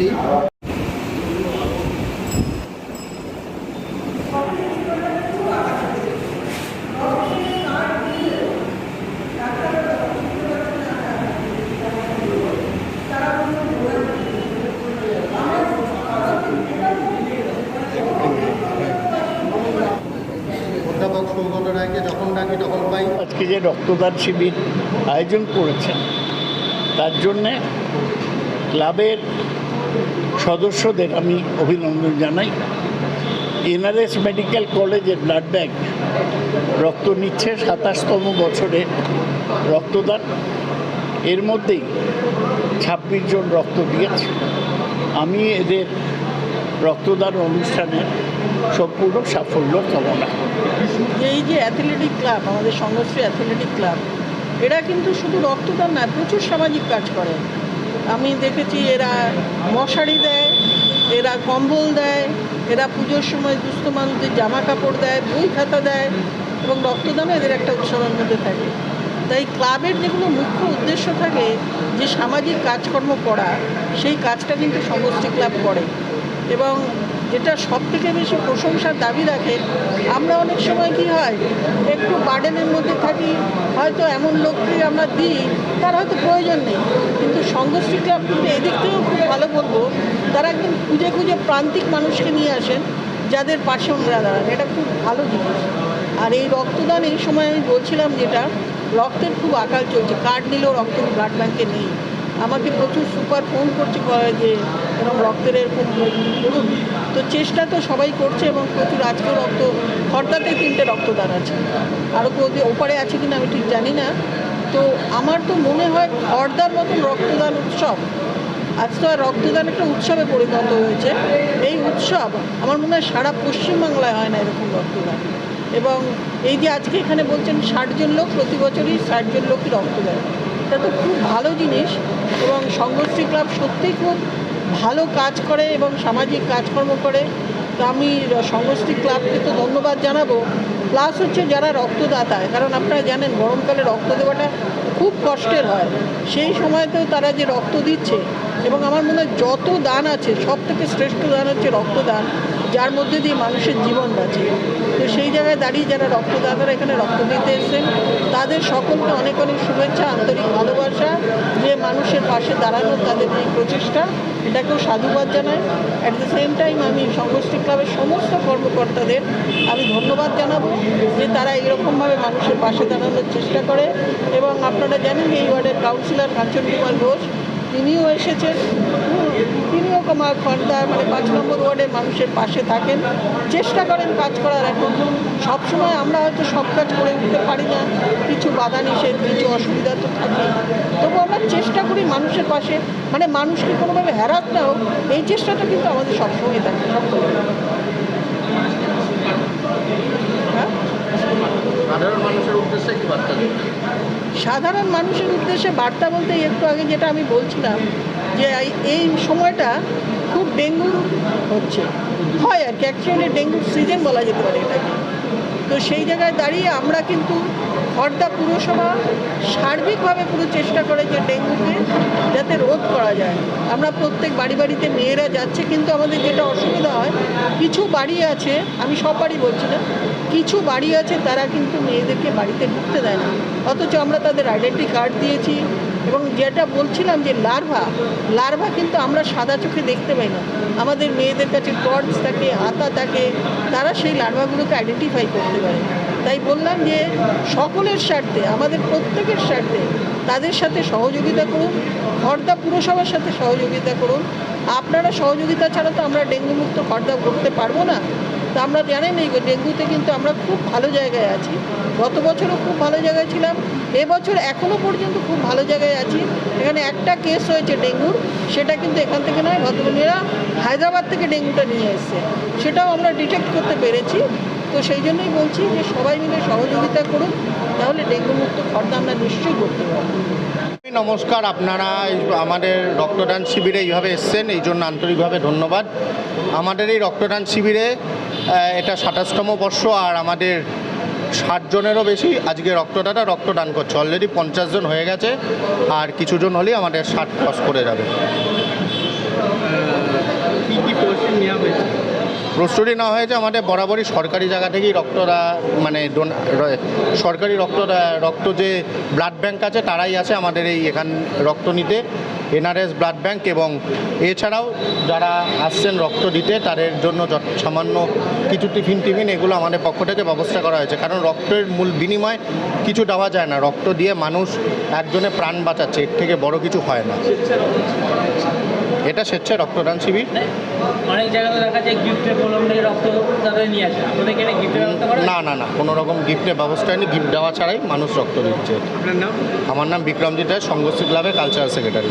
Three অধ্যাপক সৌগত রায়কে যখন ডাকি তখন পাই। আজকে যে রক্তদান শিবির আয়োজন করেছেন তার জন্যে ক্লাবের সদস্যদের আমি অভিনন্দন জানাই। এনআরএস মেডিকেল কলেজের ব্লাড ব্যাংক রক্ত নিচ্ছে সাতাশতম বছরে রক্তদান। এর মধ্যেই ছাব্বিশ জন রক্ত দিয়েছে। আমি এদের রক্তদান অনুষ্ঠানের সম্পূর্ণ সাফল্য কামনা। এই যে অ্যাথলেটিক ক্লাব, আমাদের সংঘশ্রী অ্যাথলেটিক ক্লাব, এরা কিন্তু শুধু রক্তদান না, প্রচুর সামাজিক কাজ করে। আমি দেখেছি এরা মশারি দেয়, এরা কম্বল দেয়, এরা পুজোর সময় দুস্থ মানুষদের জামা কাপড় দেয়, বই খাতা দেয় এবং রক্তদানও এদের একটা উৎসবের মধ্যে থাকে। তাই ক্লাবের যেগুলো মুখ্য উদ্দেশ্য থাকে, যে সামাজিক কাজকর্ম করা, সেই কাজটা কিন্তু সমষ্টি ক্লাব করে। এবং যেটা সব থেকে বেশি প্রশংসার দাবি রাখে, আমরা অনেক সময় কি হয়, একটু বার্ডেনের মধ্যে থাকি, হয়তো এমন লোককে আমরা দিই, তার হয়তো প্রয়োজন নেই। কিন্তু সংঘশ্রী ক্লাব কিন্তু এদিক থেকেও খুব ভালো বলব, তারা একদম খুঁজে খুঁজে প্রান্তিক মানুষকে নিয়ে আসেন, যাদের পাশে ওনারা দাঁড়ান। এটা খুব ভালো জিনিস। আর এই রক্তদান, এই সময় আমি বলছিলাম যেটা, রক্তের খুব আকাল চলছে। কার্ড নিলেও রক্ত ব্লাড ব্যাংকে নেই। আমাকে প্রচুর সুপার ফোন করছে যে এরকম রক্তের এরকম করুন তো চেষ্টা তো সবাই করছে এবং প্রচুর আজকে রক্ত খর্দাতে তিনটে রক্তদান আছে। আরও কোথাও ওপারে আছে কিনা আমি ঠিক জানি না। তো আমার তো মনে হয় খর্দার মতন রক্তদান উৎসব, আজ তো আর রক্তদান একটা উৎসবে পরিণত হয়েছে। এই উৎসব, আমার মনে হয় সারা পশ্চিমবাংলায় হয় না এরকম রক্তদান। এবং এই যে আজকে এখানে বলছেন ষাটজন লোক, প্রতি বছরই ষাটজন লোকই রক্ত দেয় এটা তো খুব ভালো জিনিস এবং সংঘশ্রী ক্লাব সত্যিই খুব ভালো কাজ করে এবং সামাজিক কাজকর্ম করে। তো আমি সংঘশ্রী ক্লাবকে তো ধন্যবাদ জানাব। প্লাস হচ্ছে যারা রক্তদাতা, কারণ আপনারা জানেন গরমকালে রক্ত দেওয়াটা খুব কষ্টের হয়। সেই সময়তেও তারা যে রক্ত দিচ্ছে এবং আমার মনে হয় যত দান আছে সব থেকে শ্রেষ্ঠ দান হচ্ছে রক্তদান। যার মধ্যে দিয়ে মানুষের জীবন বাঁচে। তো সেই জায়গায় দাঁড়িয়ে যারা রক্তদাতারা এখানে রক্ত দিতে এসেছেন, তাদের সকলকে অনেক অনেক শুভেচ্ছা, আন্তরিক ভালোবাসা যে মানুষের পাশে দাঁড়ানো তাদের এই প্রচেষ্টা। এটাকেও সাধুবাদ জানাই। অ্যাট দ্য সেম টাইম আমি সংগোষ্ঠী ক্লাবের সমস্ত কর্মকর্তাদের আমি ধন্যবাদ জানাব যে তারা এরকমভাবে মানুষের পাশে দাঁড়ানোর চেষ্টা করে। এবং আপনারা জানেন এই ওয়ার্ডের কাউন্সিলর কাঞ্চন কুমার ঘোষ তিনিও এসেছেন। তিনিও কমা খর্দা মানে পাঁচ নম্বর ওয়ার্ডের মানুষের পাশে থাকেন। চেষ্টা করেন কাজ করার এখন। সবসময় আমরা হয়তো সব কাজ করে উঠতে পারি না। কিছু বাধা নিষেধ, কিছু অসুবিধা তো থাকে তবু আমরা চেষ্টা করি মানুষের পাশে। মানে মানুষকে কোনোভাবে হ্যারাত না হোক, এই চেষ্টাটা কিন্তু আমাদের সবসময় থাকে। সকলে হ্যাঁ সাধারণ মানুষের উদ্দেশ্যে কি বার্তা দেবেন? সাধারণ মানুষের উদ্দেশ্যে বার্তা বলতে একটু আগে যেটা আমি বলছিলাম, যে এই- সময়টা খুব ডেঙ্গু হচ্ছে। হয় আর কি অ্যাকচুয়ালি ডেঙ্গুর সিজন বলা যেতে পারে এটাকে। তো সেই জায়গায় দাঁড়িয়ে আমরা কিন্তু খর্দা পুরসভা সার্বিকভাবে পুরো চেষ্টা করে যে ডেঙ্গুকে যাতে রোধ করা যায়। আমরা প্রত্যেক বাড়ি বাড়িতে মেয়েরা যাচ্ছে, কিন্তু আমাদের যেটা অসুবিধা হয়, কিছু বাড়ি আছে, আমি সব বাড়ি বলছি না কিছু বাড়ি আছে, তারা কিন্তু মেয়েদেরকে বাড়িতে ঢুকতে দেয় না। অথচ আমরা তাদের আইডেন্টি কার্ড দিয়েছি এবং যেটা বলছিলাম যে লার্ভা লার্ভা কিন্তু আমরা সাদা চোখে দেখতে পাই না। আমাদের মেয়েদের কাছে টর্চ থাকে আতা থাকে, তারা সেই লার্ভাগুলোকে আইডেন্টিফাই করতে পারে। তাই বললাম যে সকলের স্বার্থে, আমাদের প্রত্যেকের স্বার্থে তাদের সাথে সহযোগিতা করুন, খর্দা পুরসভার সাথে সহযোগিতা করুন। আপনারা সহযোগিতা ছাড়া তো আমরা ডেঙ্গু মুক্ত খর্দা করতে পারব না। তা আমরা জানেন এই ডেঙ্গুতে কিন্তু আমরা খুব ভালো জায়গায় আছি। গত বছরও খুব ভালো জায়গায় ছিলাম এবছর এখনও পর্যন্ত খুব ভালো জায়গায় আছি। এখানে একটা কেস হয়েছে ডেঙ্গুর, সেটা কিন্তু এখান থেকে নয়, ভদ্রমহিলা হায়দ্রাবাদ থেকে ডেঙ্গুটা নিয়ে এসছে। সেটাও আমরা ডিটেক্ট করতে পেরেছি। তো সেই জন্যই বলছি যে সবাই মিলে সহযোগিতা করুন, তাহলে ডেঙ্গু মুক্ত খর্দা আমরা নিশ্চয়ই করতে পারব। নমস্কার, আপনারা আমাদের রক্তদান শিবিরে এইভাবে এসছেন, এই জন্য আন্তরিকভাবে ধন্যবাদ। আমাদের এই রক্তদান শিবিরে এটা সাতাশতম বর্ষ আর আমাদের ষাট জনেরও বেশি আজকে রক্তদাতা রক্তদান করছে। অলরেডি পঞ্চাশ জন হয়ে গেছে, আর কিছু জন হলেই আমাদের ষাট ক্রস করে যাবে। কী কী নেওয়া হয়েছে? প্রস্তুতি নেওয়া হয়েছে আমাদের বরাবরই সরকারি জায়গা থেকেই রক্তরা মানে সরকারি রক্ত রক্ত যে ব্লাড ব্যাংক আছে তারাই আছে আমাদের এই এখান রক্ত নিতে। এনআরএস ব্লাড ব্যাংক এবং এছাড়াও যারা আসছেন রক্ত দিতে, তাদের জন্য সামান্য কিছু টিফিন টিফিন এগুলো আমাদের পক্ষ থেকে ব্যবস্থা করা হয়েছে। কারণ রক্তের মূল বিনিময় কিছু দেওয়া যায় না। রক্ত দিয়ে মানুষ একজনে প্রাণ বাঁচাচ্ছে, এর থেকে বড় কিছু হয় না। এটা স্বেচ্ছায় রক্তদান শিবির। অনেক জায়গাতে দেখা যায় গিফটের কলম থেকে রক্ত তাদের নিয়ে আসে। আপনাদের এখানে গিফটের ব্যবস্থা করা না না না কোনো রকম গিফটের ব্যবস্থা নেই গিফট দেওয়া ছাড়াই মানুষ রক্ত দিচ্ছে। আপনার নাম? আমার নাম বিক্রমজিৎ রায় সংগোষ্ঠী ক্লাবের কালচারাল সেক্রেটারি